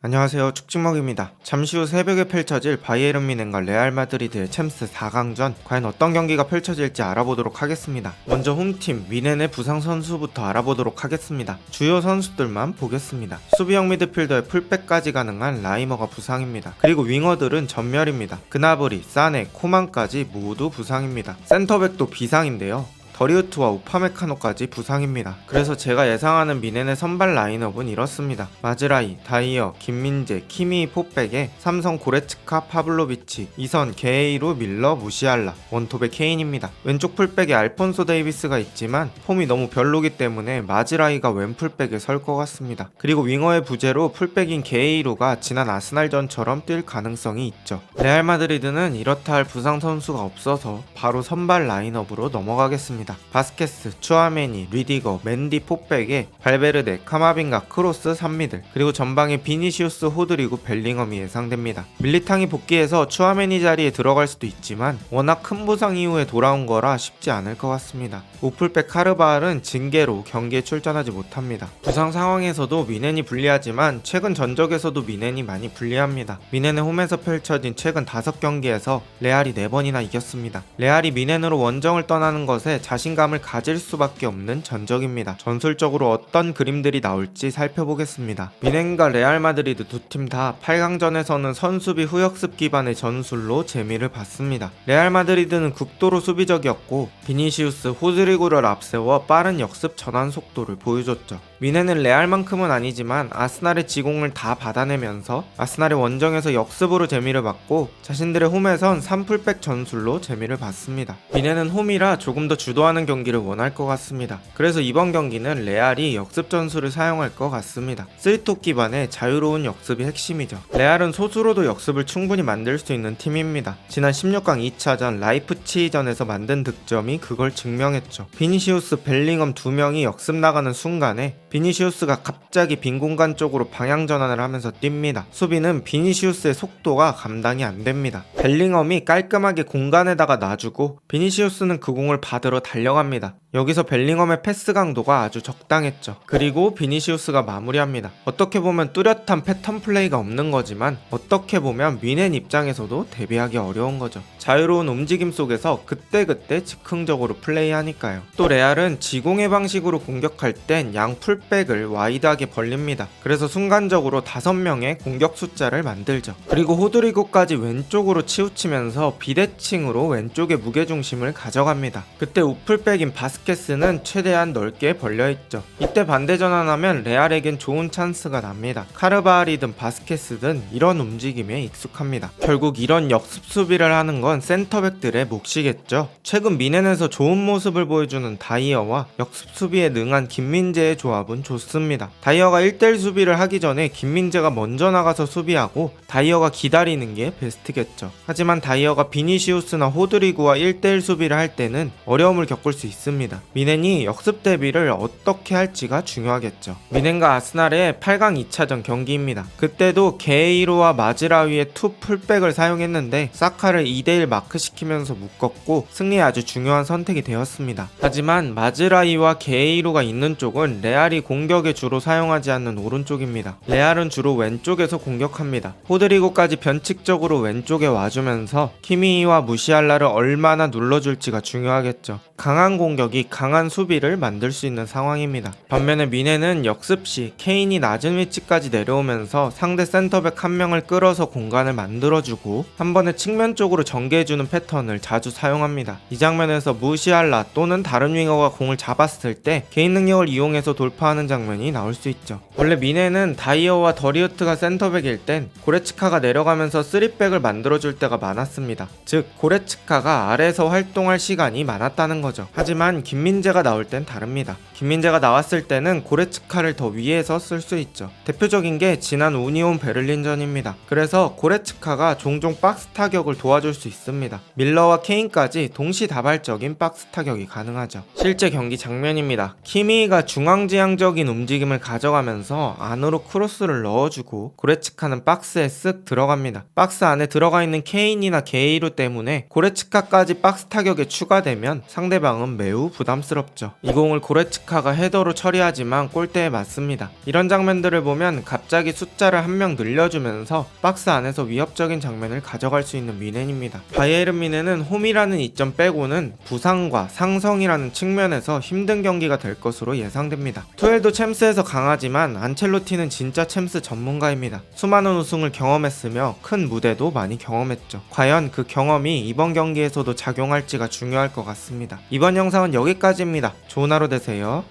안녕하세요 축직먹입니다. 잠시 후 새벽에 펼쳐질 바이에른 미넨과 레알 마드리드의 챔스 4강전 과연 어떤 경기가 펼쳐질지 알아보도록 하겠습니다. 먼저 홈팀 미넨의 부상 선수부터 알아보도록 하겠습니다. 주요 선수들만 보겠습니다. 수비형 미드필더의 풀백까지 가능한 라이머가 부상입니다. 그리고 윙어들은 전멸입니다. 그나브리, 사네, 코만까지 모두 부상입니다. 센터백도 비상인데요. 더리우트와 우파메카노까지 부상입니다. 그래서 제가 예상하는 미넨의 선발 라인업은 이렇습니다. 마즈라이, 다이어, 김민재, 키미 포백에 삼성 고레츠카, 파블로비치, 이선, 게이루, 밀러, 무시알라, 원톱의 케인입니다. 왼쪽 풀백에 알폰소 데이비스가 있지만 폼이 너무 별로기 때문에 마즈라이가 왼 풀백에 설 것 같습니다. 그리고 윙어의 부재로 풀백인 게이루가 지난 아스날전처럼 뛸 가능성이 있죠. 레알 마드리드는 이렇다 할 부상 선수가 없어서 바로 선발 라인업으로 넘어가겠습니다. 바스케스, 추아메니, 리디거, 맨디 포백에 발베르데, 카마빈가, 크로스, 산미들 그리고 전방에 비니시우스, 호드리고, 벨링엄이 예상됩니다. 밀리탕이 복귀해서 추아메니 자리에 들어갈 수도 있지만 워낙 큰 부상 이후에 돌아온 거라 쉽지 않을 것 같습니다. 우풀백 카르바알은 징계로 경기에 출전하지 못합니다. 부상 상황에서도 미넨이 불리하지만 최근 전적에서도 미넨이 많이 불리합니다. 미넨의 홈에서 펼쳐진 최근 5경기에서 레알이 4번이나 이겼습니다. 레알이 미넨으로 원정을 떠나는 것에 자신 감을 가질 수밖에 없는 전적입니다. 전술적으로 어떤 그림들이 나올지 살펴보겠습니다. 미넨과 레알 마드리드 두 팀 다 8강전에서는 선수비 후역습 기반의 전술로 재미를 봤습니다. 레알 마드리드는 극도로 수비적이었고 비니시우스, 호드리구를 앞세워 빠른 역습 전환 속도를 보여줬죠. 미넨은 레알만큼은 아니지만 아스날의 지공을 다 받아내면서 아스날의 원정에서 역습으로 재미를 봤고 자신들의 홈에선 3풀백 전술로 재미를 봤습니다. 미넨은 홈이라 조금 더 주도 하는 경기를 원할 것 같습니다. 그래서 이번 경기는 레알이 역습 전술을 사용할 것 같습니다. 쓰리톱 기반의 자유로운 역습이 핵심이죠. 레알은 소수로도 역습을 충분히 만들 수 있는 팀입니다. 지난 16강 2차전 라이프치히전에서 만든 득점이 그걸 증명했죠. 비니시우스, 벨링엄 두 명이 역습 나가는 순간에 비니시우스가 갑자기 빈 공간 쪽으로 방향 전환을 하면서 뜁니다. 수비는 비니시우스의 속도가 감당이 안 됩니다. 벨링엄이 깔끔하게 공간에다가 놔주고 비니시우스는 그 공을 받으러 달 려갑니다. 여기서 벨링엄의 패스 강도가 아주 적당했죠. 그리고 비니시우스가 마무리합니다. 어떻게 보면 뚜렷한 패턴 플레이가 없는 거지만 어떻게 보면 미넨 입장에서도 대비하기 어려운 거죠. 자유로운 움직임 속에서 그때그때 즉흥적으로 플레이하니까요. 또 레알은 지공의 방식으로 공격할 땐 양 풀백을 와이드하게 벌립니다. 그래서 순간적으로 5명의 공격 숫자를 만들죠. 그리고 호드리고까지 왼쪽으로 치우치면서 비대칭으로 왼쪽의 무게중심을 가져갑니다. 그때 우 풀백인 바스케스는 최대한 넓게 벌려있죠. 이때 반대 전환하면 레알에겐 좋은 찬스가 납니다. 카르바알이든 바스케스든 이런 움직임에 익숙합니다. 결국 이런 역습 수비를 하는 건 센터백들의 몫이겠죠. 최근 미넨에서 좋은 모습을 보여주는 다이어와 역습 수비에 능한 김민재의 조합은 좋습니다. 다이어가 1대1 수비를 하기 전에 김민재가 먼저 나가서 수비하고 다이어가 기다리는 게 베스트겠죠. 하지만 다이어가 비니시우스나 호드리구와 1대1 수비를 할 때는 어려움을 겪을 수 있습니다. 미넨이 역습 대비를 어떻게 할지가 중요하겠죠. 미넨과 아스날의 8강 2차전 경기입니다. 그때도 게이로와 마즈라위의 투 풀백을 사용했는데 사카를 2대1 마크시키면서 묶었고 승리에 아주 중요한 선택이 되었습니다. 하지만 마즈라이와 게이로가 있는 쪽은 레알이 공격에 주로 사용하지 않는 오른쪽입니다. 레알은 주로 왼쪽에서 공격합니다. 호드리고까지 변칙적으로 왼쪽에 와주면서 키미와 무시알라를 얼마나 눌러줄지가 중요하겠죠. 강한 공격이 강한 수비를 만들 수 있는 상황입니다. 반면에 미네는 역습 시 케인이 낮은 위치까지 내려오면서 상대 센터백 한 명을 끌어서 공간을 만들어주고 한 번에 측면 쪽으로 전개해주는 패턴을 자주 사용합니다. 이 장면에서 무시알라 또는 다른 윙어가 공을 잡았을 때 개인 능력을 이용해서 돌파하는 장면이 나올 수 있죠. 원래 미네는 다이어와 더리우트가 센터백일 땐 고레츠카가 내려가면서 3백을 만들어줄 때가 많았습니다. 즉 고레츠카가 아래에서 활동할 시간이 많았다는 거죠. 하지만 김민재가 나올 땐 다릅니다. 김민재가 나왔을 때는 고레츠카를 더 위에서 쓸 수 있죠. 대표적인 게 지난 우니온 베를린전입니다. 그래서 고레츠카가 종종 박스 타격을 도와줄 수 있습니다. 밀러와 케인까지 동시다발적인 박스 타격이 가능하죠. 실제 경기 장면입니다. 키미가 중앙지향적인 움직임을 가져가면서 안으로 크로스를 넣어주고 고레츠카는 박스에 쓱 들어갑니다. 박스 안에 들어가 있는 케인이나 게이루 때문에 고레츠카까지 박스 타격에 추가되면 상대 상대방은 매우 부담스럽죠. 이 공을 고레츠카가 헤더로 처리하지만 골대에 맞습니다. 이런 장면들을 보면 갑자기 숫자를 한 명 늘려주면서 박스 안에서 위협적인 장면을 가져갈 수 있는 미넨입니다. 바이에른 미넨은 홈이라는 이점 빼고는 부상과 상성이라는 측면에서 힘든 경기가 될 것으로 예상됩니다. 투엘도 챔스에서 강하지만 안첼로티는 진짜 챔스 전문가입니다. 수많은 우승을 경험했으며 큰 무대도 많이 경험했죠. 과연 그 경험이 이번 경기에서도 작용할지가 중요할 것 같습니다. 이번 영상은 여기까지입니다. 좋은 하루 되세요.